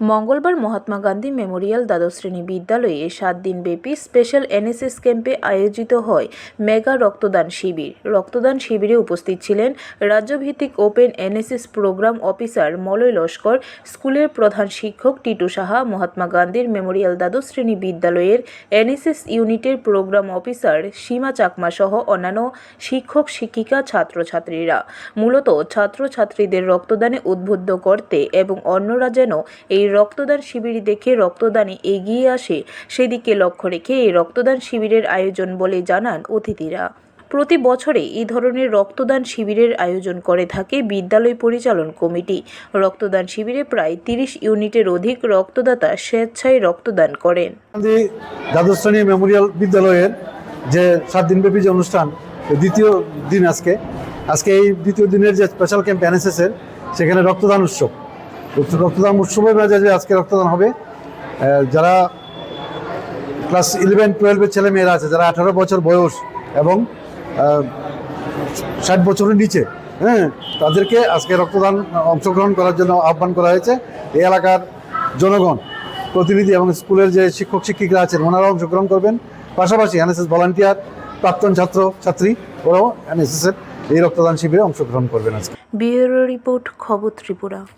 মঙ্গলবার মহাত্মা গান্ধী মেমোরিয়াল দ্বাদশ শ্রেণি বিদ্যালয়ে সাত দিনব্যাপী স্পেশাল এনএসএস ক্যাম্পে আয়োজিত হয় মেগা রক্তদান শিবির। রক্তদান শিবিরে উপস্থিত ছিলেন রাজ্যভিত্তিক open NSS programme officer Malay Laskar, স্কুলের প্রধান শিক্ষক টিটু সাহা, মহাত্মা গান্ধীর মেমোরিয়াল দ্বাদশ শ্রেণি বিদ্যালয়ের এনএসএস ইউনিটের প্রোগ্রাম অফিসার সীমা চাকমা সহ অন্যান্য শিক্ষক, শিক্ষিকা, ছাত্রছাত্রীরা। মূলত ছাত্রছাত্রীদের রক্তদানে উদ্বুদ্ধ করতে এবং অন্যরা যেন এই রক্তদান শিবির দেখে রক্তদানে এগিয়ে আসে। সেদিকে লক্ষ্য রেখে এই রক্তদান শিবিরের আয়োজন বলে জানান অতিথিরা। প্রতি বছরে এই ধরনের রক্তদান শিবিরের আয়োজন করে থাকে বিদ্যালয় পরিচালন কমিটি। রক্তদান শিবিরে প্রায় তিরিশ ইউনিটের অধিক রক্তদাতা স্বেচ্ছায় রক্তদান করেন। দ্বাদশ মেমোরিয়াল বিদ্যালয়ের যে সাত দিনব্যাপী যে অনুষ্ঠান দ্বিতীয় দিন আজকে। আজকে এই দ্বিতীয় দিনের যে স্পেশাল ক্যাম্প এনএসএস এর, সেখানে রক্তদান উৎসব। রক্তদান উৎসবের যে আজকে রক্তদান হবে যারা ক্লাস ইলেভেন টুয়েলভের ছেলে মেয়েরা আছে, যারা আঠারো বছর বয়স এবং ষাট বছরের নিচে হ্যাঁ তাদেরকে আজকে রক্তদান অংশগ্রহণ করার জন্য আহ্বান করা হয়েছে। এই এলাকার জনগণ, প্রতিনিধি এবং স্কুলের যে শিক্ষক শিক্ষিকা আছেন, ওনারাও অংশগ্রহণ করবেন। পাশাপাশি এনএসএস ভলান্টিয়ার প্রাক্তন ছাত্র, ছাত্রী, ওরাও এনএসএস এর এই রক্তদান শিবিরে অংশগ্রহণ করবেন আজকে। ব্যুরো রিপোর্ট খবর ত্রিপুরা।